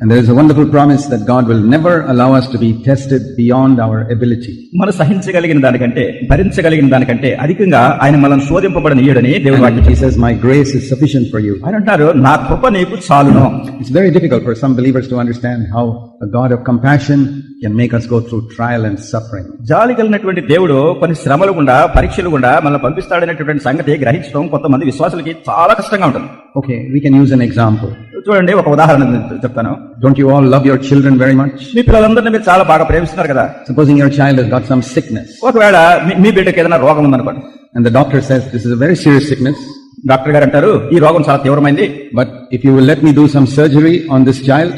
And there is a wonderful promise that God will never allow us to be tested beyond our ability. మనం సహించగలిగిన దానికంటే భరించగలిగిన దానికంటే అధికంగా ఆయన మనం శోధింపబడనీయడని దేవుడు వాక్యం And he says, My grace is sufficient for you. ఆయన అంటారు నా కృప నీకు చాలును It's very difficult for some believers to understand how a God of compassion can make us go through trial and suffering. జాలి కలిగినటువంటి దేవుడు కొన్ని శ్రమలు గుండా పరీక్షలు గుండా మనల్ని పంపిస్తాడనేటువంటి సంగతి గ్రహించడం కొంతమంది విశ్వాసులకి చాలా కష్టంగా ఉంటుంది Okay, we can use an example. చూడండి ఒక ఉదాహరణ చెప్తాను Don't you all love your children very much? మీ పిల్లలందరినీ మీరు చాలా బాగా ప్రేమిస్తున్నారు కదా your child has got some sickness ఒకవేళ మీ- మీ బిడ్డకి ఏదైనా రోగం ఉందనుకోండి the doctor says this is a very serious sickness, doctor గారు అంటారు ఈ రోగం చాలా తీవ్రమైంది but if you will let me do some surgery on this child,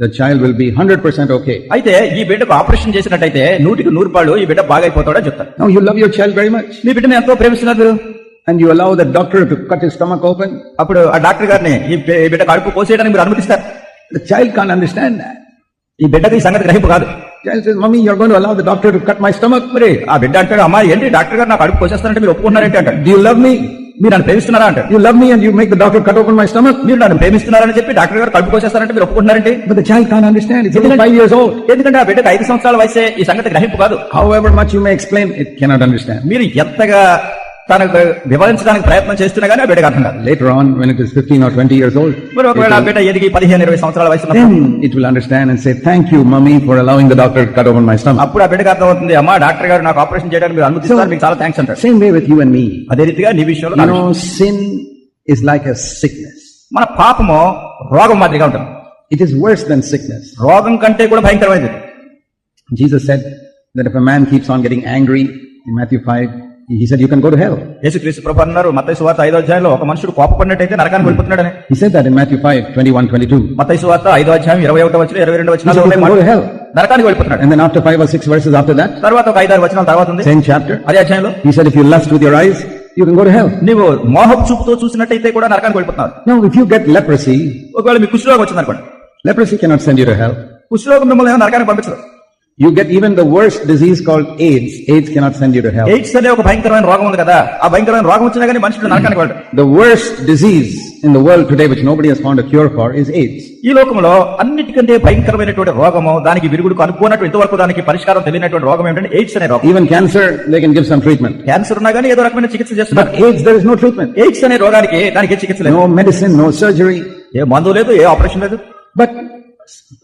the child will be 100% okay. అయితే ఈ బిడ్డకు ఆపరేషన్ చేసినట్టయితే నూటికి నూరు పాళ్ళు ఈ బిడ్డ బాగైపోతాడో చెప్తారు Now you love your child very much మీ బిడ్డని ఎంతో ప్రేమిస్తున్నారు and you allow the doctor to cut his stomach open అప్పుడు ఆ డాక్టర్ గారిని ఈ బిడ్డ కడుపు కోసేయడానికి మీరు అనుమతిస్తారు? ద చైల్డ్ కాన్ అండర్స్టాండ్ ఈ బిడ్డకు ఈ సంగతి గ్రహింపు కాదు. Mummy your doctor cut my stomach మరి ఆ బిడ్డ అంటాడు అమ్మాయి ఏంటి డాక్టర్ గారు నాకు అడుపు కోసేస్తారంటే మీరు ఒప్పుకున్నారంటే? అంటే యూ లవ్ మీ మీరు నన్ను ప్రేమిస్తున్నారా? అంటే you love me and you make doctor cut open my stomach మీరు నన్ను ప్రేమిస్తున్నారని చెప్పి డాక్టర్ గారు కడుపు కోసేస్తారంటే మీరు ఒప్పుకున్నారంటే but the child can understand it's five years old ఎందుకంటే ఆ బిడ్డకు ఐదు సంవత్సరాల వయసే ఈ సంగతి గ్రహింపు కాదు. However much you may explain it cannot understand మీరు ఎంతగా తనకు వివరించడానికి ప్రయత్నం చేస్తున్నా కానీ ఆ బిడ్డకు అర్థం కాదు Later on, when it is 15 or 20 years old, మరి ఒకవేళ ఆ బిడ్డ ఎదిగి పదిహేను ఇరవై సంవత్సరాల వయసు then it will understand and say, Thank you, Mummy, for allowing the doctor to cut open my stomach. అప్పుడు ఆ బిడ్డకు అర్థం అవుతుంది అమ్మా డాక్టర్ గారు నాకు ఆపరేషన్ చేయడానికి మీరు అనుమతిస్తారు మీకు చాలా థ్యాంక్స్ అంటారు Same way with you and me. అదే రీతిగా నీ విషయంలో You నా know, sin is like a sickness. మన పాపము రోగం మాదిరిగా ఉంటుంది It is worse than sickness. రోగం కంటే కూడా భయంకరమైనది Jesus said that if a man keeps on getting angry in Matthew 5, he said, You can go to hell. యేసుక్రీస్తు ప్రభు అన్నారు మత్తయి సువార్త ఐదో అధ్యాయంలో ఒక మనుషుడు కోపపడినట్టయితే నరకానికి వెళ్ళిపోతున్నాడని He said that in Matthew 5, 21, 22. మత్తయి సువార్త ఐదో అధ్యాయం ఇరవై ఒకటో వచ్చిన ఇరవై రెండు He said, వచ్చిన You can go to hell. నరకానికి వెళ్ళిపోతున్నాడు And then after five or six verses after that, తర్వాత ఒక ఐదారు వచనాల తర్వాత ఉంది same chapter, అదే అధ్యాయంలో he said, If you lust with your eyes, you can go to hell. నీవు మోహం చూపుతో చూసినట్టయితే కూడా నరకానికి వెళ్ళిపోతున్నారు Now, if you get leprosy, ఒకవేళ మీ కుష్ఠరోగం వచ్చింది అనుకోండి leprosy cannot send you to hell. కుష్ఠరోగం మిమ్మల్ని నరకానికి పంపించదు you get even the worst disease called AIDS AIDS cannot send you to health AIDS అనే ఒక భయంకరమైన రోగం ఉంది కదా. ఆ భయంకరమైన రోగం వచ్చినా కానీ మనిషి నరకానికి వెళ్ళదు the worst disease in the world today which nobody has found a cure for is AIDS ఈ లోకంలో అన్నిటికంటే భయంకరమైనటువంటి రోగము దానికి విరుగుడుకు అనుకోనట్టు ఇంతవరకు దానికి పరిష్కారం తెలియనటువంటి రోగం ఏంటంటే ఎయిడ్స్ అనే రోగం. Even cancer they can give some treatment cancer ఉన్నా కానీ ఏదో రకమైన చికిత్స చేస్తున్నారు. AIDS there is no treatment AIDS అనే రోగానికి దానికి చికిత్స లేదు. నో మెడిసిన్ నో సర్జరీ ఏ మందు లేదు ఏ ఆపరేషన్ లేదు. But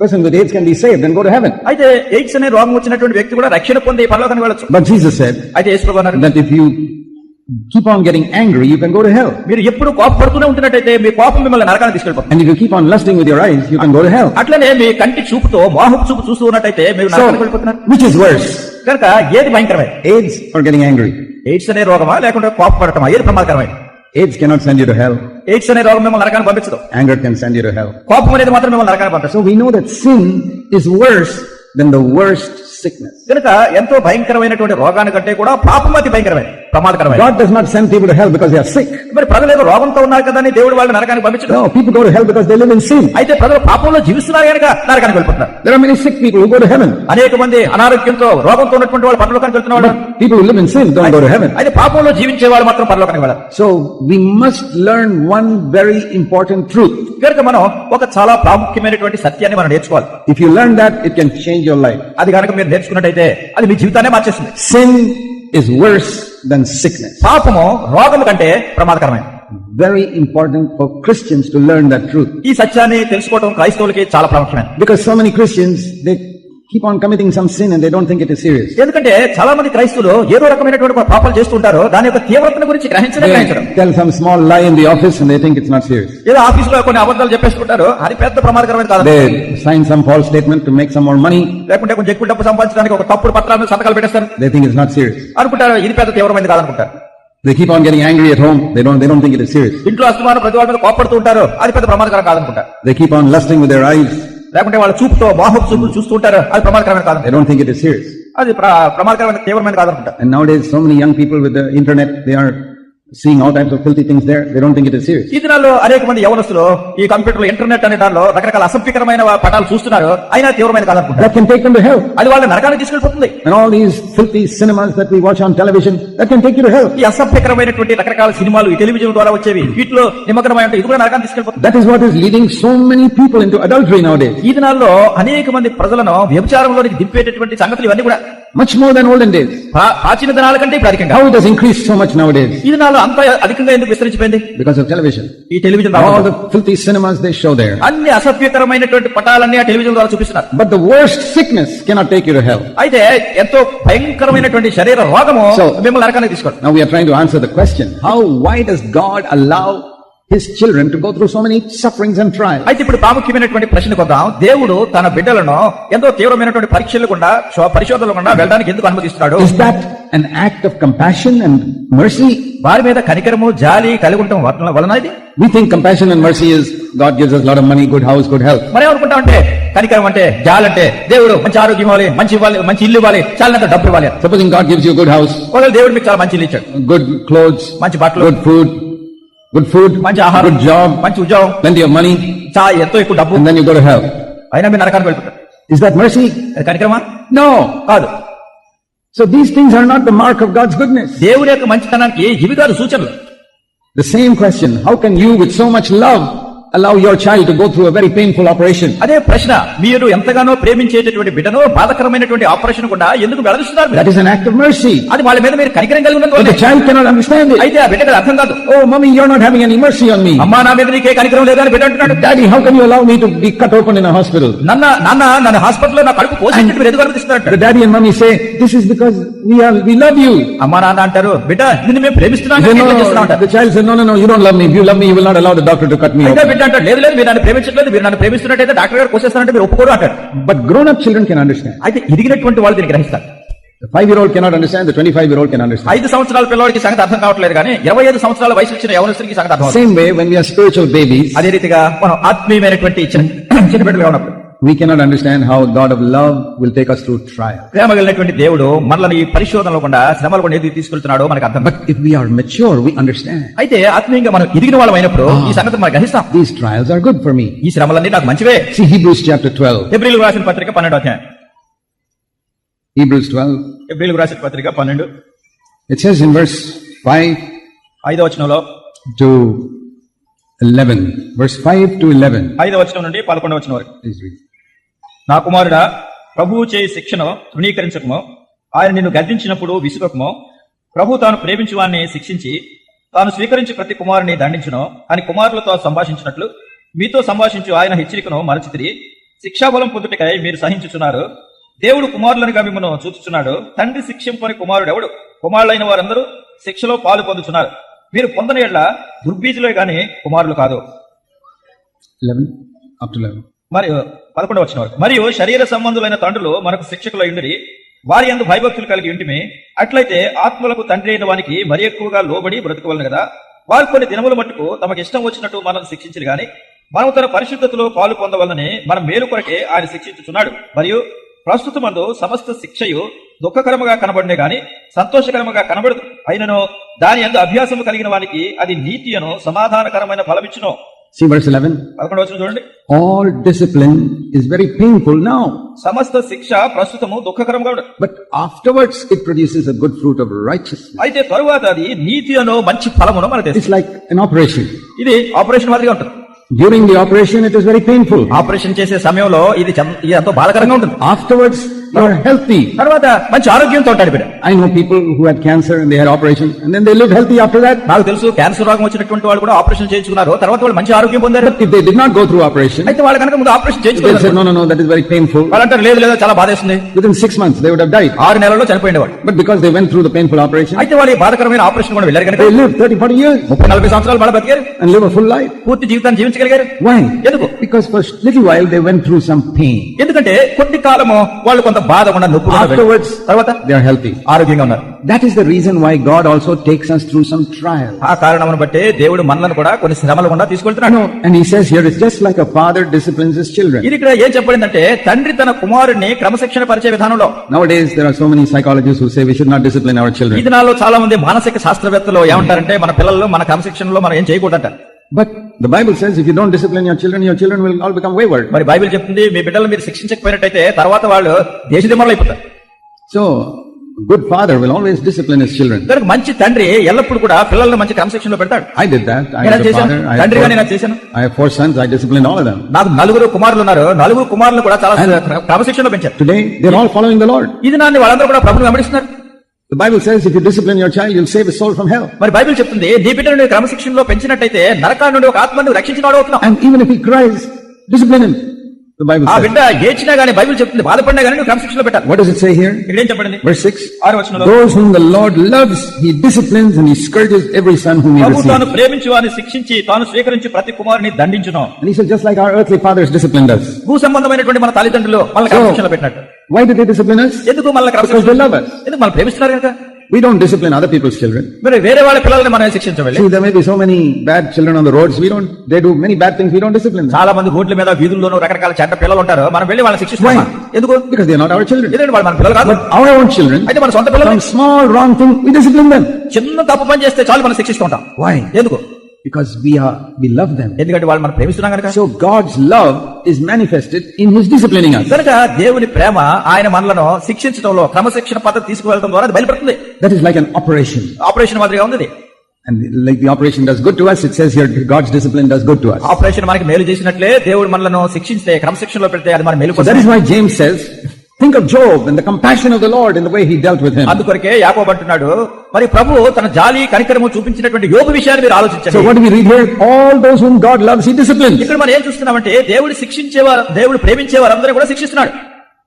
person with AIDS can be saved and go to heaven. అయితే ఎయిడ్స్ అనే రోగం వచ్చినటువంటి వ్యక్తి కూడా రక్షణ పొంది పరలోకానికి వెళ్ళొచ్చు But Jesus said అయితే యేసు ప్రభు అన్నారు that if you keep on getting angry, you can go to hell. మీరు ఎప్పుడు కోపపడుతూనే ఉంటున్నట్టయితే మీ కోపం మిమ్మల్ని నరకానికి తీసుకెళ్ళిపోతుంది And if you keep on lusting with your eyes, you can go to hell. అట్లనే మీ కంటి చూపుతో మోహపు చూపు చూస్తూ ఉన్నట్టయితే మీరు నరకానికి వెళ్ళిపోతున్నారు which is worse? కనుక ఏది భయంకరమే AIDS or getting angry? AIDS అనే రోగమా లేకుంటే కోపపడటమా ఏది ప్రమాదకరమైన AIDS cannot send you to hell. AIDS అనే రోగం మిమ్మల్ని నరకానికి పంపించదు Anger can send you to hell. కోపం అనేది మాత్రం మిమ్మల్ని నరకానికి పంపిస్తుంది So we know that sin is worse than the worst sickness. కనుక ఎంతో భయంకరమైనటువంటి రోగానికంటే కూడా పాపం అతి భయంకరమైన ప్రమాదకరమైన దేవుడు వాళ్ళు అయితే ప్రజలు పాపంలో జీవిస్తున్నారు అనేక మంది అనారోగ్యంతో రోగంతో ఉన్నటువంటి వాళ్ళు పరలోకానికి వెళ్తున్నారు అయితే పాపంలో జీవించే వాళ్ళు మాత్రం పరలోకానికి వెళ్ళారు. So we must learn one very important truth మనం ఒక చాలా ప్రాముఖ్యమైనటువంటి సత్యాన్ని మనం నేర్చుకోవాలి. If it can change your life అది కనుక మీరు నేర్చుకున్నట్టయితే అది మీ జీవితాన్ని మార్చేస్తుంది. Is worse than sickness. పాపము రోగము కంటే ప్రమాదకరమైన Very important for Christians to learn that truth. ఈ సత్యాన్ని తెలుసుకోవడం క్రైస్తవులకి చాలా ప్రాముఖ్యమైనది Because so many Christians, they keep on committing some sin and they don't think it is serious. ఎందుకంటే చాలా మంది క్రైస్తవులు ఏదో రకమైనటువంటి పాపాలు చేస్తుంటారు దాని యొక్క తీవ్రతను గురించి గ్రహించడం గ్రహించడం tell some small lie in the office and they think it's not serious. ఏదో ఆఫీసులో కొన్ని అబద్ధాలు చెప్పేసుకుంటారు అది పెద్ద ప్రమాదకరమైన కాదు They sign some false statement to make some more money. లేకుంటే కొంచెం ఎక్కువ డబ్బు సంపాదించడానికి ఒక తప్పుడు పత్రాల మీద సంతకాలు పెట్టేస్తారు They think it's not serious. అనుకుంటారు ఇది పెద్ద తీవ్రమైనది కాదనుకుంటారు They keep on getting angry at home. They don't, they don't think it is serious. ఇంట్లో అస్తమానం ప్రతి వాళ్ళ మీద కోపడుతూ ఉంటారు అది పెద్ద ప్రమాదకరం కాదనుకుంటారు They keep on lusting with their eyes. లేకుంటే వాళ్ళ చూపుతో మోహపు చూపులు చూస్తూ ఉంటారు అది ప్రమాదకరమైన కాదు They don't think it is serious. అది ప్ర- ప్రమాదకరమైన తీవ్రమైన కాదనుకుంటారు And nowadays, so many young people with the internet, they are seeing all types of filthy things there. They don't think it is serious. ఈ దినాల్లో అనేక మంది యవనస్తులు ఈ కంప్యూటర్ ఇంటర్నెట్ అనే దానిలో రకరకాల అసభ్యకరమైన పటాలు చూస్తున్నారు అయినా తీవ్రమైన కాదనుకుంటారు That can take them to hell. అది వాళ్ళ నరకానికి తీసుకెళ్ళిపోతుంది And all these filthy cinemas that we watch on television, that can take you to hell. ఈ అసభ్యకరమైనటువంటి రకరకాల సినిమాలు ఈ టెలివిజన్ ద్వారా వచ్చేవి వీటిలో నిమగ్నమై ఉంటే ఇది కూడా నరకానికి తీసుకెళ్ళిపోతుంది That is what is leading so many people into adultery nowadays. ఈ దినాల్లో అనేక మంది ప్రజలను వ్యభిచారంలోనికి దింపేటటువంటి సంగతులు ఇవన్నీ కూడా Much more than olden days. ప్రా- ప్రాచీన దినాల కంటే ఇప్పుడు అధికంగా How it has increased so much nowadays? ఈ దినాల్లో అంత అధికంగా ఎందుకు విస్తరించిపోయింది Because of television. ఈ టెలివిజన్ All రావడం the filthy cinemas they show there. అన్ని అసభ్యకరమైనటువంటి పటాలన్నీ ఆ టెలివిజన్ ద్వారా చూపిస్తున్నారు the worst sickness cannot take you to hell. అయితే ఎంతో భయంకరమైనటువంటి శరీర రోగము మిమ్మల్ని నరకానికి తీసుకోండి Now we are trying to answer the question, how, why does God allow His children to go through so many sufferings and trials? అయితే ఇప్పుడు ప్రాముఖ్యమైనటువంటి ప్రశ్నకు వద్దాం దేవుడు తన బిడ్డలను ఎంతో తీవ్రమైనటువంటి పరీక్షలు గుండా పరిశోధనలు గుండా వెళ్ళడానికి ఎందుకు అనుమతిస్తున్నాడు Is that an act of compassion and mercy? వారి మీద కనికరము జాలి కలిగి ఉండటం వలన ఇది We think compassion and mercy is God gives us a lot of money, good house, good health. మరి ఏమనుకుంటా అంటే కనికరం అంటే జాలి అంటే దేవుడు మంచి ఆరోగ్యం ఇవ్వాలి మంచి ఇవ్వాలి మంచి ఇల్లు ఇవ్వాలి చాలంత డబ్బు ఇవ్వాలి God gives you a good house, ఒకవేళ దేవుడు మీకు చాలా మంచి ఇల్లు ఇచ్చాడు good clothes, మంచి బట్టలు good food, good food, మంచి ఆహారం good job, మంచి ఉద్యోగం plenty of money, చా ఎంతో ఎక్కువ డబ్బు and then you go to hell. అయినా మీరు నరకానికి వెళ్ళిపోతారు Is that mercy? అది కనికరమా No. కాదు So these things are not the mark of God's goodness. దేవుడి యొక్క మంచితనానికి ఇవి కాదు సూచనలు The same question, how can you with so much love allow your child to go through a very painful operation? అదే ప్రశ్న మీరు ఎంతగానో ప్రేమించేటటువంటి బిడ్డను బాధకరమైనటువంటి ఆపరేషన్ కూడా ఎందుకు వెళదిస్తున్నారు మీరు? That is an act of mercy. అది వాళ్ళ మీద మీరు కనికరం కలిగి But ఉన్నందువల్లే. the child cannot understand it. అయితే ఆ బిడ్డకు అది అర్థం కాదు Oh, mommy, you're not having any mercy on me. అమ్మా నా మీద నీకే కనికరం లేదని బిడ్డ అంటున్నాడు Daddy, how can you allow me to be cut open in a hospital? నన్న నాన్న నన్ను హాస్పిటల్లో నా కడుపు పోసినట్టు మీరు ఎందుకు అనుమతిస్తున్నారు The daddy and mommy say, this is because we are, we love you. అమ్మా నాన్న అంటారు బిడ్డ నిన్ను మేము ప్రేమిస్తున్నాం They కనుక know- ఇట్లా చేస్తున్నాం అంటారు. the child says, no, no, no, you don't love me. If you love me, you will not allow the doctor to cut me అయితే open. అంటాడు లేదు లేదు మీరు నన్ను ప్రేమించట్లేదు మీరు నన్ను ప్రేమిస్తున్నట్టయితే డాక్టర్ గారు కోసేస్తానంటే మీరు ఒప్పుకోరు అంటారు But grown-up children can understand. అయితే ఎదిగినటువంటి వాళ్ళు దీన్ని గ్రహిస్తారు The five-year-old cannot understand, the twenty-five-year-old can understand. ఐదు సంవత్సరాల పిల్లవాడికి సంగతి అర్థం కావట్లేదు కానీ ఇరవై ఐదు సంవత్సరాల వయసు వచ్చిన యవనస్తుడికి సంగతి అర్థం. Same way, when we are spiritual babies, అదే రీతిగా మనం ఆత్మీయమైనటువంటి చిన్న చిన్న బిడ్డలుగా ఉన్నప్పుడు we cannot understand how a God of love will take us through trial. ప్రేమ కలిగినటువంటి దేవుడు మనల్ని ఈ పరిశోధనలో కూడా శ్రమలు కూడా ఎందుకు తీసుకెళ్తున్నాడో మనకు అర్థం But if we are mature, we understand. అయితే ఆత్మీయంగా మనం ఎదిగిన వాళ్ళం అయినప్పుడు ఈ సంగతి మనం గ్రహిస్తాం These trials are good for me. ఈ శ్రమలన్నీ నాకు మంచివే See Hebrews chapter 12. ఎబ్రిల్ రాసిన పత్రిక పన్నెండు అధ్యాయం Hebrews 12. ఎబ్రిల్ రాసిన పత్రిక పన్నెండు It says in verse 5 ఐదో వచనంలో to 11. Verse 5 to 11. ఐదో వచనం నుండి పదకొండవ వచనం వరకు Please read. నా కుమారుడా ప్రభువు చేయి శిక్షను తృణీకరించకము. ఆయన నిన్ను గద్దించినప్పుడు విసుగకము. ప్రభు తాను ప్రేమించు వారిని శిక్షించి తాను స్వీకరించి ప్రతి కుమారుని దండించును. అని కుమారులతో సంభాషించినట్లు మీతో సంభాషించు ఆయన హెచ్చరికను మరచితిరి. శిక్షాబలం పొందుటకై మీరు సహించుచున్నారు. దేవుడు కుమారులనుగా మిమ్మల్ని చూచుచున్నాడు. తండ్రి శిక్షింపని కుమారుడు ఎవడు కుమారులైన వారందరూ శిక్షలో పాలు పొందుచున్నారు. మీరు పొందని ఎడ్ల దుర్బీజులే గాని కుమారులు కాదు. లెవెన్ మరియు పదకొండవ వచ్చిన వరకు. మరియు శరీర సంబంధులైన తండ్రులు మనకు శిక్షకులు ఉండి వారి యందు భయభక్తులు కలిగి ఉంటిమి. అట్లయితే ఆత్మలకు తండ్రి అయిన వానికి మరి ఎక్కువగా లోబడి బ్రతకవలను కదా వారు కొన్ని దినముల మట్టుకు తమకు ఇష్టం వచ్చినట్టు మనల్ని శిక్షించరు గాని మనం తన పరిశుద్ధతలో పాలు పొందవలనని మన మేలు కొరకే ఆయన శిక్షించుచున్నాడు. మరియు ప్రస్తుతమందు సమస్త శిక్షయు దుఃఖకరముగా కనబడినే గాని సంతోషకరముగా కనబడదు. అయినను దాని ఎందు అభ్యాసము కలిగిన వానికి అది నీతి అను సమాధానకరమైన ఫలమిచ్చును. See verse 11. పదకొండవ వచనం చూడండి All discipline is very painful now, సమస్త శిక్ష ప్రస్తుతము దుఃఖకరంగా ఉండదు but afterwards it produces a good fruit of righteousness. అయితే తరువాత అది నీతి అను మంచి ఫలమును మనకు It's తెస్తుంది like an operation. ఇది ఆపరేషన్ మాదిరిగా ఉంటుంది During the operation, it is very painful. Operation చేసే సమయంలో ఇది చం- ఇది ఎంతో బాధకరంగా ఉంటుంది Afterwards, you're healthy. తర్వాత మంచి ఆరోగ్యంతో ఉంటాడు బిడ్డ. I know people who had cancer and they had operation and then they live healthy after that నాకు తెలుసు క్యాన్సర్ రోగం వచ్చినటువంటి వాళ్ళు కూడా ఆపరేషన్ చేయించుకున్నారు. తర్వాత వాళ్ళు మంచి ఆరోగ్యం పొందారు. But they did not go through operation అయితే వాళ్ళు కనుక ముందు operation చేయించుకోలేదు no no no that is very painful వాళ్ళంటారు లేదు లేదు చాలా బాధేస్తుంది. With in 6 months they would have died ఆరు నెలల్లో చనిపోయినవాళ్ళు but because they went through the painful operation అయితే వాళ్ళు బాధకరమైన ఆపరేషన్ కూడా వెళ్ళారు కనుక. దే లివ్ 30 40 ఇయర్స్ 30 సంవత్సరాలు బాధ బతికారు. And live a full life పూర్తి జీవితాన్ని జీవించగలిగారు. వై ఎందుకు? Because first little while they went through some pain ఎందుకంటే కొద్ది కాలము వాళ్ళు కొంత బాధ నొప్పి ఆఫ్టర్వర్డ్స్ తర్వాత? దే ఆరోగ్యంగా ఉన్నారు. That is the reason why God also takes us through some trial ఆ కారణం బట్టి దేవుడు మనల్ని కూడా కొన్ని శ్రమలు కూడా తీసుకెళ్తున్నాడు. And he says here is just like father disciplines his children ఇది ఇక్కడ ఏం చెప్పబడిందంటే తండ్రి తన కుమారుడిని క్రమశిక్షణ పరిచే విధానంలో. Nowadays there are so many సైకాలజిస్ who say we should not discipline our children ఇదనాలో చాలా మంది మానసిక శాస్త్రవేత్తలు ఏమంటారంటే మన పిల్లలు మన క్రమశిక్షణలో మనం ఏం చేయకూడదంట. But the Bible says if you don't discipline your children, your children will all become wayward. మరి బైబిల్ చెప్తుంది మీ బిడ్డలు మీరు శిక్షించకపోయినట్టయితే తర్వాత వాళ్ళు దేశదిమ్మలు అయిపోతారు So, a good father will always discipline his children. కనుక మంచి తండ్రి ఎల్లప్పుడు కూడా పిల్లల్ని మంచి పెడతాడు I did that. I నేను was a చేశాను తండ్రిగా నేను చేశాను I have four sons. I disciplined all of them. నాకు నలుగురు కుమారులు ఉన్నారు నలుగురు కుమారులు కూడా చాలా క్ర- క్రమశిక్షణలో పెంచారు Today, they're all following the Lord. ఇది నాన్ని వాళ్ళందరూ కూడా ప్రభుని వెంబడిస్తున్నారు The Bible says if you discipline your child, you'll save his soul from hell. మరి బైబిల్ చెప్తుంది నీ బిడ్డను నువ్వు క్రమశిక్షణలో పెంచినట్టయితే నరకాల నుండి ఒక ఆత్మను రక్షించిన వాడు అవుతున్నావు And even if he cries, discipline him. The Bible ఆ says. బిడ్డ ఏడ్చినా గానీ బైబిల్ చెప్తుంది బాధపడినా గానీ నువ్వు క్రమశిక్షణలో పెట్టాలి What does it say here? ఇక్కడ ఏం చెప్పండి Verse 6. ఆరు వచనంలో Those whom the Lord loves, he disciplines and he scourges every son whom he Prabhu receives. తాను ప్రేమించి వారిని శిక్షించి తాను స్వీకరించి ప్రతి కుమారుని దండించును And he says, just like our earthly fathers disciplined us. భూ సంబంధమైనటువంటి మన తల్లిదండ్రులు మన క్రమశిక్షణలో పెట్టినట్టు Why did they discipline us? ఎందుకు మన Because they love us. ఎందుకు మనం ప్రేమిస్తున్నారు కనుక We don't discipline other people's children. మరి వేరే వాళ్ళ పిల్లల్ని మనం శిక్షించవల్లి See, there may be so many bad children on the roads. We don't, they do many bad things. We don't discipline them. చాలా మంది రోడ్ల మీద వీధుల్లోనూ రకరకాల చెడ్డ పిల్లలు ఉంటారు మనం వెళ్ళి వాళ్ళని శిక్షిస్తాం ఎందుకు Because they are not our children. ఎందుకంటే వాళ్ళు మన పిల్లలు కాదు But our own children, అయితే మన సొంత పిల్లలు some small wrong thing, we discipline them. చిన్న తప్పు పని చేస్తే చాలు మనం శిక్షిస్తుంటాం Why? ఎందుకు Because we are, we love them. ఎందుకంటే వాళ్ళు మనం ప్రేమిస్తున్నాం కనుక So God's love is manifested in His disciplining us. కనుక దేవుని ప్రేమ ఆయన మనలను శిక్షించడంలో క్రమశిక్షణ పద్ధతి తీసుకువెళ్ళడం ద్వారా అది బయలుపడుతుంది That is like an operation. Operation మాదిరిగా ఉంది. And like the operation does good to us, it says here God's discipline does good to us. Operation మనకి మేలు చేసినట్లే దేవుడు మనలను శిక్షిస్తే క్రమశిక్షణలో పెడితే అది మన మేలు So that is why James says, think of Job and the compassion of the Lord in the way he dealt with him. అందుకొరకే యాకోబు అంటున్నాడు మరి ప్రభు తన జాలి కనికరము చూపించినటువంటి యోగ విషయాన్ని మీరు So ఆలోచించండి what do we read here? All those whom God loves, he disciplines. ఇక్కడ మనం ఏం చూస్తున్నామంటే దేవుడు శిక్షించేవారు దేవుడు ప్రేమించే వారందరూ కూడా శిక్షిస్తున్నాడు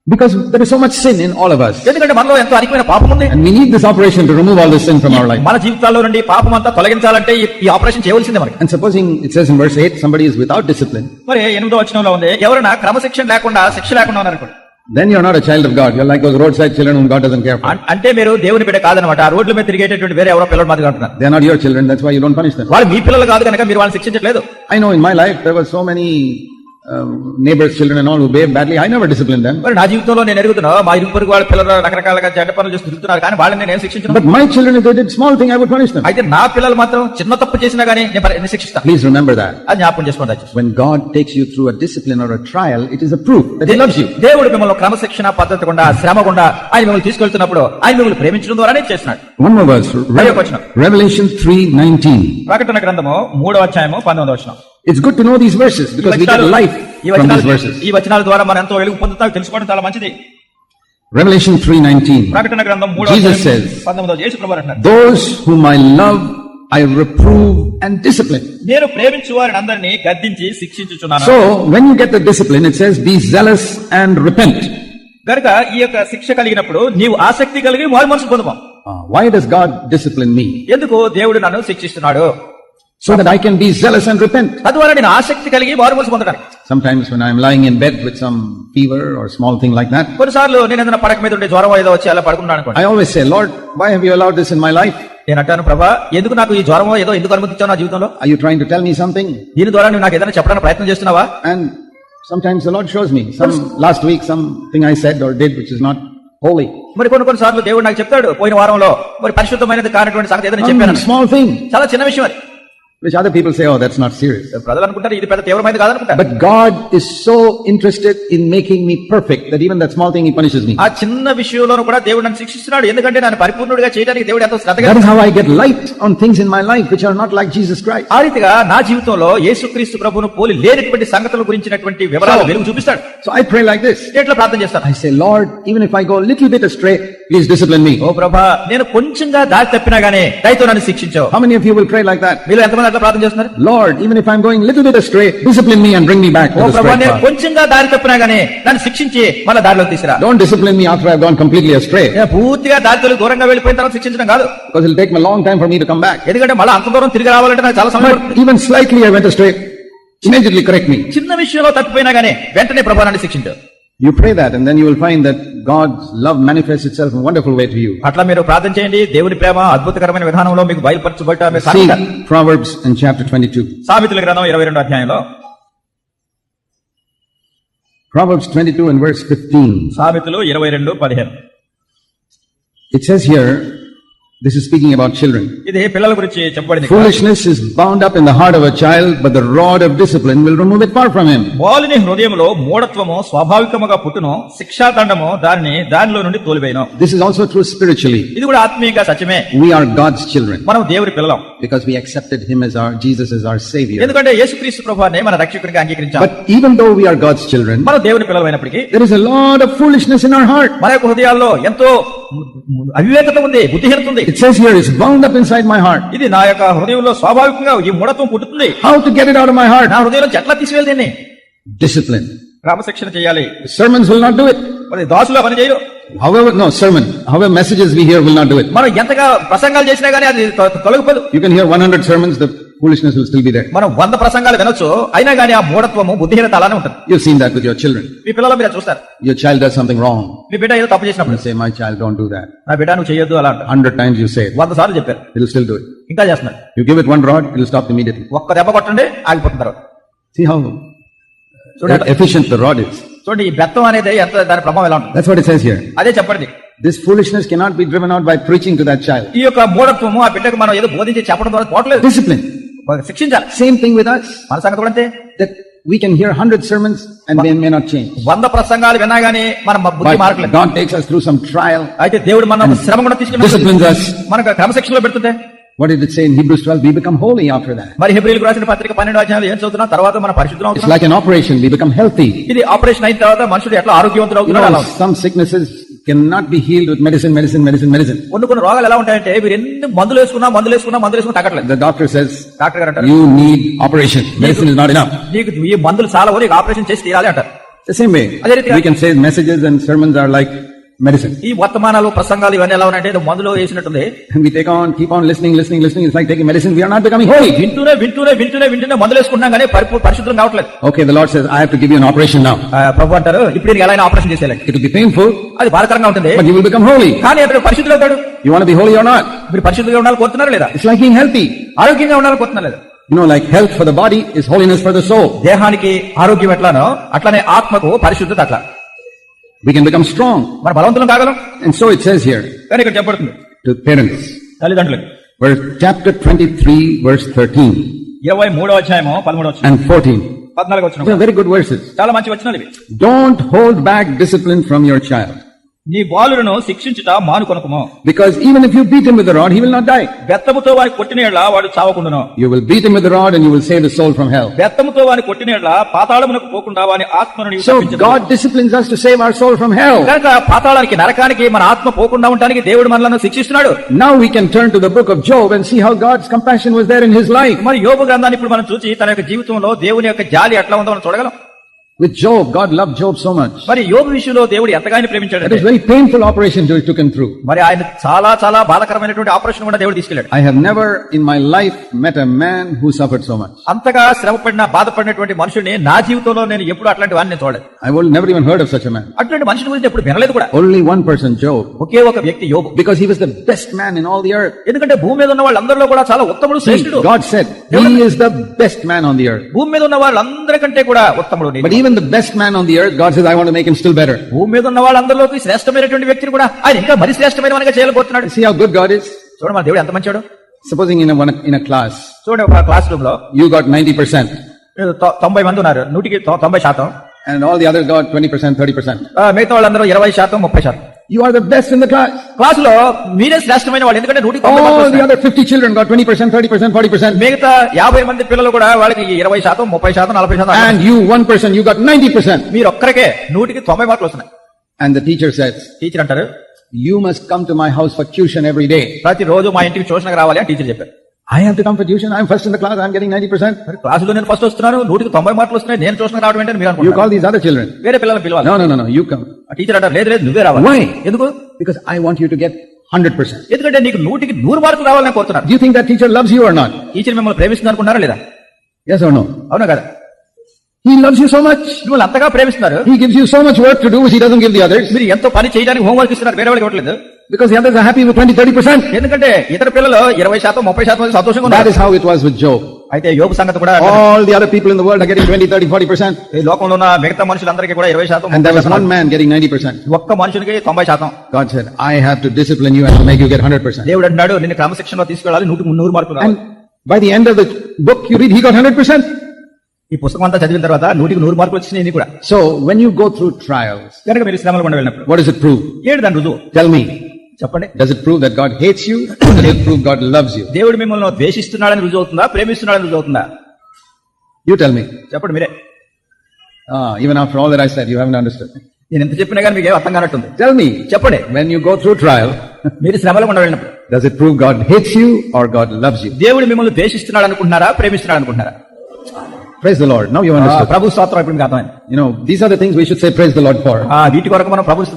Because there is so much sin in all of us. ఎందుకంటే మనలో ఎంతో అధికమైన పాపం ఉంది And we need this operation to remove all this sin from our life. మన జీవితాల్లో నుండి పాపం అంతా తొలగించాలంటే ఈ- ఆపరేషన్ చేయవలసిందే మనకి And supposing it says in verse 8, somebody is without discipline, మరి ఎనిమిదో వచనంలో ఉంది ఎవరైనా క్రమశిక్షణ లేకుండా శిక్ష లేకుండా ఉన్నారు అనుకోండి then you're not a child of God. You're like those roadside children whom God doesn't care for. అం- అంటే మీరు దేవుని బిడ్డ కాదనమాట ఆ రోడ్ల మీద తిరిగేటటువంటి వేరే ఎవరో పిల్లలు మాదిరిగా అంటున్నారు They're not your children, that's why you don't punish them. వాళ్ళు మీ పిల్లలు కాదు కనుక మీరు వాళ్ళని శిక్షించట్లేదు I know in my life there were so many neighbours children badly అయినా డిసిప్లిన్ మరి నా జీవితంలో నేను ఎరుగుతున్నా. మా ఇంటి పరుగు వాళ్ళ పిల్లలు రకరకాలుగా చెడ్డ పనులు చేసి తిరుగుతున్నారు. కానీ వాళ్ళని నేను శిక్షించాను. My children they did small thing I would punish them అయితే నా పిల్లలు మాత్రం చిన్న తప్పు చేసినా గానీ నేను శిక్షిస్తాను ప్లీజ్ రిమెంబర్ దట్ ఆ జ్ఞాపకం చేసుకోండి when God takes you through a discipline or a trial it is a proof that he loves you దేవుడు మిమ్మల్ని క్రమశిక్షణ పద్ధతి గుండా శ్రమ గుండా ఆయన మిమ్మల్ని తీసుకెళ్తున్నప్పుడు ఆయన మిమ్మల్ని ప్రేమించడం ద్వారానే చేస్తున్నాడు. వన్ మోర్ వర్స్ రెవల్యూషన్ 3:19 ప్రకటన గ్రంథము 3వ అధ్యాయము 19వ వచనం. It's good to know these verses because we get life from these verses ఈ వచనాల ద్వారా మనం ఎంతో వెలుగు పొందుతామో తెలుసుకోవడం చాలా మంచిది. Revelation 3:19 ప్రకటన గ్రంథం 3వ అధ్యాయం 19వ వచనం. యేసుప్రభు అంటున్నాడు those who my love I reprove and discipline నేను ప్రేమించు వారిని అందరిని గద్దించి శిక్షించుచున్నాను. So when you get the discipline it says be jealous and repent గనుక ఈ యొక్క శిక్ష కలిగినప్పుడు నీవు ఆసక్తి కలిగి మారు మనసు పొందుకో. Why does God discipline me ఎందుకు? దేవుడు నన్ను శిక్షిస్తున్నాడు. So that I can be zealous and repent. తద్వారా నేను ఆసక్తి కలిగి మారు మనసు పొందడానికి Sometimes when I'm lying in bed with some fever or small thing like that, కొన్నిసార్లు నేను ఏదైనా పడక మీద ఉండే జ్వరం ఏదో వచ్చి అలా పడుకున్నాను అనుకోండి I always say, Lord, why have you allowed this in my life? నేను అంటాను ప్రభా ఎందుకు నాకు ఈ జ్వరం ఏదో ఎందుకు అనుమతించావు నా జీవితంలో Are you trying to tell me something? దీని ద్వారా నువ్వు నాకు ఏదైనా చెప్పడానికి ప్రయత్నం చేస్తున్నావా And sometimes the Lord shows me. Some last week, something I said or did which is not holy. మరి కొన్ని కొన్నిసార్లు దేవుడు నాకు చెప్తాడు పోయిన వారంలో మరి పరిశుద్ధమైనది కానటువంటి సంగతి ఏదైనా Some చెప్పాను small thing చాలా చిన్న విషయం అది which other people say, oh, that's not serious. ప్రజలు అనుకుంటారు ఇది పెద్ద తీవ్రమైనది కాదనుకుంటారు But God is so interested in making me perfect that even that small thing He punishes me. ఆ చిన్న విషయంలోనూ కూడా దేవుడు నన్ను శిక్షిస్తున్నాడు ఎందుకంటే నన్ను పరిపూర్ణుడిగా చేయడానికి దేవుడు ఎంతో శ్రద్ధగా That is how I get light on things in my life which are not like Jesus Christ. ఆ రీతిగా నా జీవితంలో యేసుక్రీస్తు ప్రభును పోలి లేనటువంటి సంగతుల గురించినటువంటి వివరాలు వెలుగు చూపిస్తాడు So I pray like this. ఎట్లా ప్రార్థన చేస్తాను I say, Lord, even if I go a little bit astray, please discipline me. ఓ ప్రభా నేను కొంచెంగా దారి తప్పినా గానీ దయతో నన్ను శిక్షించావు How many of you will pray like that? మీరు ఎంతమంది అట్లా ప్రార్థన చేస్తున్నారు? Lord even if I am going little to stray discipline me and bring me back కొంచెంగా దారి తప్పినా గానీ నన్ను శిక్షించి మళ్ళీ దారిలోకి తీసిరా don't discipline me after I have gone completely astray పూర్తిగా దారి తప్పి దూరంగా వెళ్ళిపోయిన తర్వాత శిక్షించడం కాదు. Because it take me long time for me to come back ఎందుకంటే మళ్ళీ అంత దూరం తిరిగి రావాలంటే నాకు చాలా సమయం even slightly I went astray immediately correct me చిన్న విషయంలో తప్పిపోయినా గానీ వెంటనే ప్రభువా నన్ను pray that and then you will find that God's love manifests itself in a wonderful way to you. అట్లా మీరు ప్రార్థన చేయండి దేవుని ప్రేమ అద్భుతకరమైన విధానంలో మీకు బయలుపరచబడ్డ. Proverbs in chapter 22. సామెతల గ్రంథం ఇరవై రెండు అధ్యాయంలో Proverbs 22 and verse 15. సామెతలు ఇరవై రెండు పదిహేను It says here, this is speaking about children. ఇది పిల్లల గురించి చెప్పబడింది. Foolishness is bound up in the heart of a child, but the rod of discipline will remove it far from him. బాలుని హృదయంలో మూఢత్వము స్వాభావికముగా పుట్టును శిక్షాదండము దానిని దానిలో నుండి తోలివేయను This is also true spiritually. ఇది కూడా ఆత్మీయంగా సత్యమే We are God's children మనం దేవుడి పిల్లలం because we accepted him as our, Jesus as our savior. ఎందుకంటే యేసుక్రీస్తు ప్రభువాన్ని మన రక్షకునిగా అంగీకరించాం But even though we are God's children, మనం దేవుని పిల్లలమైనప్పటికీ there is a lot of foolishness in our heart. మన హృదయాల్లో ఎంతో అవివేకత ఉంది బుద్ధిహీనత ఉంది It says here, it's bound up inside my heart. ఇది నా యొక్క హృదయంలో స్వాభావికంగా ఈ మూఢత్వం పుట్టుతుంది How to get it out of my heart? నా హృదయంలో ఎట్లా తీసివేయాలి దీన్ని Discipline. క్రమశిక్షణ చేయాలి Sermons will not do it. మరి దాసులు పని చేయరు However, no, sermon, however messages we hear will not do it. మనం ఎంతగా ప్రసంగాలు చేసినా గానీ అది తొలగిపోదు You can hear 100 sermons, the foolishness will still be there. మనం వంద ప్రసంగాలు వినొచ్చు అయినా గానీ ఆ మూఢత్వము బుద్ధిహీనత అలానే ఉంటుంది You've seen that with your children. మీ పిల్లలు మీరు చూస్తారు Your child does something wrong. మీ బిడ్డ ఏదో తప్పు You చేసినప్పుడు say, my child, don't do that. నా బిడ్డ నువ్వు చేయొద్దు అలా అంటారు 100 times you say it. వంద సార్లు చెప్పారు It'll still do it. ఇంకా చేస్తున్నారు You give it one rod, it'll stop immediately. ఒక్క దెబ్బ కొట్టండి ఆగిపోతున్న తర్వాత See how చూడండి efficient the rod is. చూడండి ఈ బెత్తం అనేది ఎంత దాని ప్రభావం ఎలా ఉంటుంది That's what it says here. అదే చెప్పండి This foolishness cannot be driven out by preaching to that child. ఈ యొక్క మూఢత్వము ఆ బిడ్డకు మనం ఏదో బోధించి చెప్పడం ద్వారా పోవట్లేదు Discipline. శిక్షించాలి thing with us. మన సంగతి కూడా అంతే we can hear 100 sermons and they may not change. వంద ప్రసంగాలు విన్నా గానీ మన బుద్ధి మారట్లేదు God takes us through some trial, అయితే దేవుడు మన శ్రమ కూడా తీసుకుని disciplines us. మనకు క్రమశిక్షణలో పెడుతుంటే What did it say in Hebrews 12? We become holy after that. మరి హెబ్రిల్కు రాసిన పత్రిక పన్నెండు అధ్యాయాలు ఏం చదువుతున్నా తర్వాత మన పరిశుద్ధం It's అవుతున్నాం like an operation. We become healthy. ఇది ఆపరేషన్ అయిన తర్వాత మనుషుడు ఎట్లా ఆరోగ్యవంతుడు అలా ఉంది. some sicknesses cannot be heal with medicine medicine medicine medicine కొన్ని కొన్ని రోగాలు ఎలా ఉంటాయంటే మీరు ఎన్ని మందులు వేసుకున్నా మందులు వేసుకున్నా మందులు వేసుకున్నా తగ్గట్లేదు డాక్టర్ సెస్ డాక్టర్ గారు you need operation medicine is not enough నీకు ఈ మందులు చాలా వరకు ఆపరేషన్ చేసి తీరాలి అంటారు. Same way we can say messages and sermons are like medicine ఈ వర్తమానాలు ప్రసంగాలు ఇవన్నీ ఎలా ఉన్నాయంటే ఏదో మందులో వేసినట్టుంది. We take on keep on listening listening listening it's like taking medicine we are not becoming holy వింటూనే వింటూనే వింటూనే వింటూనే మొదలు వేసుకుంటాం కానీ పరిపు పరిశుద్ధం కావట్లేదు. Okay the Lord says I have to give you an operation now ప్రభు అంటారు ఇప్పుడు నీకు ఎలాైనా ఆపరేషన్ చేయాలి ఇట్ విల్ బి పెయిన్ఫుల్ అది బాధకరంగా ఉంటుంది. But you will become holy కానీ అతడు పరిశుద్ధుడు అవుతాడు. You want be holy or not మీరు పరిశుద్ధుడు ఉండాలని కోరుతున్నారు లేదా? ఇట్స్ లైక్ బీయింగ్ హెల్తీ ఆరోగ్యంగా ఉండాలని కోరుతున్నారు లేదా? You know like health for the body is holiness for the soul దేహానికి ఆరోగ్యం ఎట్లానో అట్లానే ఆత్మకు పరిశుద్ధత అట్లా. We can become strong. మన బలవంతులం కాగలం And so it says here కానీ ఇక్కడ చెప్పబడుతుంది to parents, తల్లిదండ్రులకు verse chapter 23, verse 13 ఇరవై మూడో అధ్యాయము పదమూడో and 14. పద్నాలుగు వచ్చిన very good verses. చాలా మంచి వచ్చినాలు ఇవి Don't hold back discipline from your child. నీ బాలులను శిక్షించుట మానుకొనకము. Because even if you beat him with the rod he will not die బెత్తముతో వారి కొట్టిన వాడు చావకుండును. You will beat him with the rod and you will save the soul from hell బెత్తముతో వారి కొట్టిన యెడల పాతాళమునకు పోకుండా వాని ఆత్మను నిన్ను so God disciplines us to save our soul from hell. కనుక పాతాళానికి నరకానికి మన ఆత్మ పోకుండా ఉండడానికి దేవుడు మనలను శిక్షిస్తున్నాడు. Now we can turn to the book of Job and see how God's compassion was there in his life మరి యోబు గ్రంథాన్ని ఇప్పుడు మనం చూసి తన యొక్క జీవితంలో దేవుని యొక్క జాలి అట్లా ఉందో మనం చూడగలం. With Job, God loved Job so much. మరి యోగ విషయంలో దేవుడు ఎంతగా ఆయన ప్రేమించాడు It was very painful operation to took him through. మరి ఆయన చాలా చాలా బాధకరమైనటువంటి ఆపరేషన్ కూడా దేవుడు తీసుకెళ్ళాడు I have never in my life met a man who suffered so much. అంతగా శ్రమపడిన బాధపడినటువంటి మనుషుని నా జీవితంలో నేను ఎప్పుడు అట్లాంటి వాడిని చూడలేదు I will never even heard of such a man. అటువంటి మనిషిని గురించి ఎప్పుడు వినలేదు కూడా Only one person, Job, ఒకే ఒక వ్యక్తి యోగు because he was the best man in all the earth. ఎందుకంటే భూమి మీద ఉన్న వాళ్ళందరిలో కూడా చాలా ఉత్తముడు శ్రేష్ఠుడు God said he is the best man on the earth. భూమి మీద ఉన్న వాళ్ళందరికంటే కూడా ఉత్తముడు. But even the best man on the earth, God says, I want to make him still better. భూమి మీద ఉన్న వాళ్ళందరిలోకి శ్రేష్టమైనటువంటి వ్యక్తిని కూడా ఆయన ఇంకా మరి శ్రేష్టమైన వానిగా చేయలేకపోతున్నాడు See how good God is? చూడండి మన దేవుడు ఎంత మంచాడు Supposing in a, one- in a class, చూడండి ఒక క్లాస్ రూమ్లో you got 90% తొ- తొంభై మంది ఉన్నారు నూటికి తొ- తొంభై శాతం and all the others got 20%, 30%. ఆ, మిగతా వాళ్ళందరూ ఇరవై శాతం ముప్పై శాతం You are the best in the class. క్లాసులో మీరే శ్రేష్టమైన వాళ్ళు ఎందుకంటే వస్తాయి. other 50 children got 20%, 30%, 40%. మిగతా యాభై మంది పిల్లలు కూడా వాళ్ళకి ఇరవై శాతం ముప్పై శాతం నలభై శాతం And you, one person, you got 90%. మీరు ఒక్కరికే నూటికి తొంభై మార్కులు వస్తున్నాయి And the teacher says, teacher అంటారు you must come to my house for tuition every day. ప్రతి రోజు మా ఇంటికి ట్యూషన్కి రావాలి అని టీచర్ చెప్పారు I have to come for tuition I'm first in class I'm getting ninety percent క్లాస్లో నేను ఫస్ట్ వస్తున్నాను నూటికి తొంభై మార్కులు వస్తున్నాయి. నేను చూసిన రావడం ఏంటంటే మీరు you call these other children వేరే పిల్లలు పిలవాలి. యూ కమ్ టీచర్ అంటారు లేదు లేదు నువ్వే రావాలి. వై ఎందుకు? Because I want you to get hundred percent ఎందుకంటే నీకు నూటికి నూరు మార్కులు రావాలని కోరుతున్నా you think that teacher loves you or not teacher మిమ్మల్ని ప్రేమిస్తున్నారు అనుకున్నారా లేదా? ఎస్ అవును అవునా కదా? He loves you so much మిమ్మల్ని అంతగా ప్రేమిస్తున్నారు. He gives you so much work to do he doesn't give the others మీరు ఎంతో పని చేయడానికి హోంవర్క్ ఇస్తున్నారు. వేరే వాళ్ళకి ఇవ్వట్లేదు. బికాస్ ఎంత happy with twenty thirty percent ఎందుకంటే ఇతర పిల్లలు ఇరవై శాతం ముప్పై శాతం సంతోషంగా ఉన్నారు. How it was with Job అయితే యోగ సంగతి కూడా all the other people in the world getting twenty thirty forty percent ఈ లోకంలో ఉన్న మిగతా మనుషులందరికీ కూడా ఇరవై శాతం and there one man getting ninety percent ఒక్క మనుషునికి తొంభై శాతం. God said I have to discipline you and make you get 100 percent దేవుడు అన్నాడు నిన్ను క్రమశిక్షణలో తీసుకెళ్ళాలి నూట నూరు మార్కులు by the end of the book you read he got 100 percent ఈ పుస్తకం అంతా చదివిన తర్వాత నూటికి నూరు మార్కులు వచ్చినాయి ఇది కూడా. So when you go through trials కనుక మీరు శ్రమలు కొండ వాట్ ఇస్ ఇట్ ప్రూవ్ ఏడు దాని రుజువు. టెల్ మీ చెప్పండి. Does it prove that God hates you does it loves you దేవుడు మిమ్మల్ని ద్వేషిస్తున్నాడు అని రుజువుతుందా ప్రేమిస్తున్నాడని అని రుజువుతుందా యు టెల్ మీ చెప్పండి మీరే. ఆ even after all that I understand నేను ఎంత చెప్పినా కానీ మీకు అర్థం కానట్టు టెల్ మీ చెప్పండి. When you go through trial మీరు శ్రమలో ఉండవలనప్పుడు does it prove God hates you or God loves you దేవుడు మిమ్మల్ని ద్వేషిస్తున్నాడు అనుకుంటారా ప్రేమిస్తున్నాడు అనుకుంటారా praise the Lord now you understand ప్రభు స్తోత్రం ఇప్పుడు మీకు అర్థమైంది. You know these are the things we should say praise the Lord for ఆ వీటి కొరకు మనం ప్రభు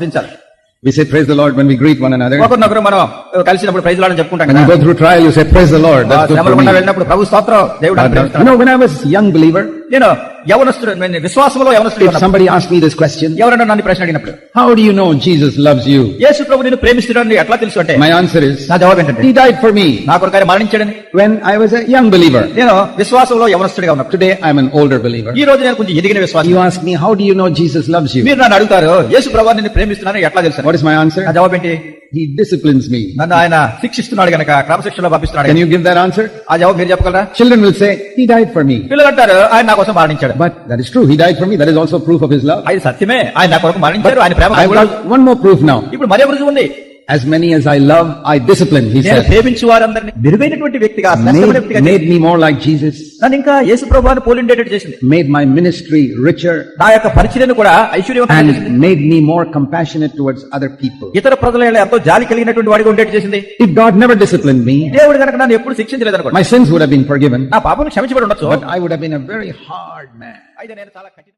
We say praise the Lord when we greet one another. ఒకరినొకరు మనం కలిసినప్పుడు ప్రైజ్ అని చెప్పుకుంటాం When you కదా go through trial, you say praise the Lord. ఆ, That's good శ్రమలు for గుండా me. వెళ్ళినప్పుడు ప్రభు స్తోత్రం దేవుడు But, అని uh, you ప్రేమిస్తాడు. know, when I was a young believer, no యవనస్తుడు నేను విశ్వాసములో యవనస్తుడు somebody ask me this question ఎవరైనా నన్ను ప్రశ్న అడిగినప్పుడు how do you know Jesus loves you యేసు ప్రభు నిన్ను ప్రేమిస్తున్నాడని ఎట్లా తెలుసు అంటే మై ఆన్సర్ ఇస్ నా జవాబు ఏంటంటే హి డైడ్ ఫర్ మీ నా కొరకు ఆయన when I was a young believer నేను విశ్వాసములో యవనస్తుడిగా ఉన్నా today I am an older believer ఈ రోజు నేను కొంచెం ఎదిగిన విశ్వాసం. You ask me how do you know Jesus loves you మీరు నన్ను అడుగుతారు యేసు ప్రభువు నిన్ను ప్రేమిస్తున్నాడని ఎట్లా తెలుసు? వాట్ ఇస్ మై ఆన్సర్ నా జవాబు ఏంటి? He disciplines me. నన్ను ఆయన శిక్షిస్తున్నాడు గనక క్రమశిక్షణలో పంపిస్తున్నాడు Can you give that answer? ఆ జవాబు మీరు చెప్పగలరా Children will say, He died for me. పిల్లలు అంటారు ఆయన నా కోసం మరణించాడు But that is true. He died for me. That is also proof of His love. అది సత్యమే ఆయన నా కొరకు మరణించారు ఆయన ప్రేమ one more proof now. ఇప్పుడు మరో రుజువు ఉంది As many as I love, I discipline, He నేను said. ప్రేమించు వారందరినీ మెరుగైనటువంటి వ్యక్తిగా శ్రేష్టమైన Made, వ్యక్తిగా made me more like Jesus. నన్ను ఇంకా యేసు ప్రభు పోలిండేటట్టు చేసింది Made my ministry richer. నా యొక్క పరిచర్యను కూడా ఐశ్వర్యవంతం చేసింది And made me more compassionate towards other people. ఇతర ప్రజల ఎడల ఎంతో జాలి కలిగినటువంటి వాడిగా ఉండేట్టు చేసింది If God never disciplined me, దేవుడు కనుక నన్ను ఎప్పుడు శిక్షించలేదు అనుకోండి my sins would have been forgiven. నా పాపను క్షమించబడి ఉండొచ్చు But I would have been a very hard man. అయితే నేను చాలా కఠిన